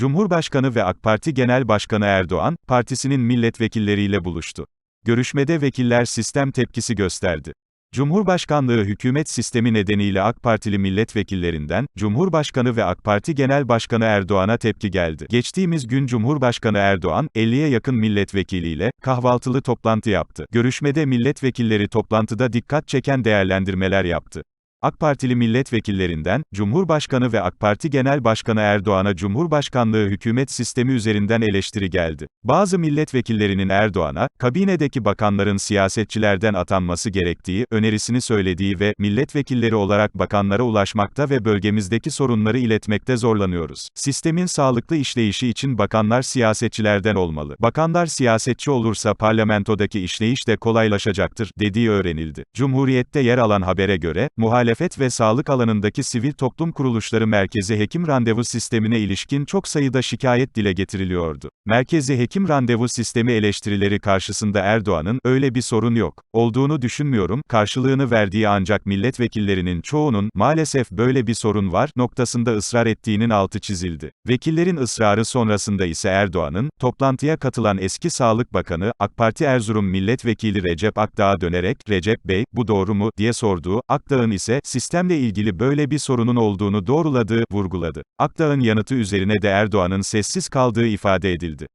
Cumhurbaşkanı ve AK Parti Genel Başkanı Erdoğan, partisinin milletvekilleriyle buluştu. Görüşmede vekiller sistem tepkisi gösterdi. Cumhurbaşkanlığı hükümet sistemi nedeniyle AK Partili milletvekillerinden, Cumhurbaşkanı ve AK Parti Genel Başkanı Erdoğan'a tepki geldi. Geçtiğimiz gün Cumhurbaşkanı Erdoğan, 50'ye yakın milletvekiliyle, kahvaltılı toplantı yaptı. Görüşmede milletvekilleri toplantıda dikkat çeken değerlendirmeler yaptı. AK Partili milletvekillerinden, Cumhurbaşkanı ve AK Parti Genel Başkanı Erdoğan'a Cumhurbaşkanlığı hükümet sistemi üzerinden eleştiri geldi. Bazı milletvekillerinin Erdoğan'a, kabinedeki bakanların siyasetçilerden atanması gerektiği önerisini söylediği ve milletvekilleri olarak bakanlara ulaşmakta ve bölgemizdeki sorunları iletmekte zorlanıyoruz. Sistemin sağlıklı işleyişi için bakanlar siyasetçilerden olmalı. Bakanlar siyasetçi olursa parlamentodaki işleyiş de kolaylaşacaktır, dediği öğrenildi. Cumhuriyet'te yer alan habere göre, muhalefet ve sağlık alanındaki sivil toplum kuruluşları merkezi hekim randevu sistemine ilişkin çok sayıda şikayet dile getiriliyordu. Merkezi hekim randevu sistemi eleştirileri karşısında Erdoğan'ın, öyle bir sorun yok, olduğunu düşünmüyorum, karşılığını verdiği ancak milletvekillerinin çoğunun, maalesef böyle bir sorun var, noktasında ısrar ettiğinin altı çizildi. Vekillerin ısrarı sonrasında ise Erdoğan'ın, toplantıya katılan eski Sağlık Bakanı, AK Parti Erzurum Milletvekili Recep Akdağ'a dönerek, Recep Bey, bu doğru mu, diye sorduğu, Akdağ'ın ise, sistemle ilgili böyle bir sorunun olduğunu doğruladığı, vurguladı. Akdağ'ın yanıtı üzerine de Erdoğan'ın sessiz kaldığı ifade edildi.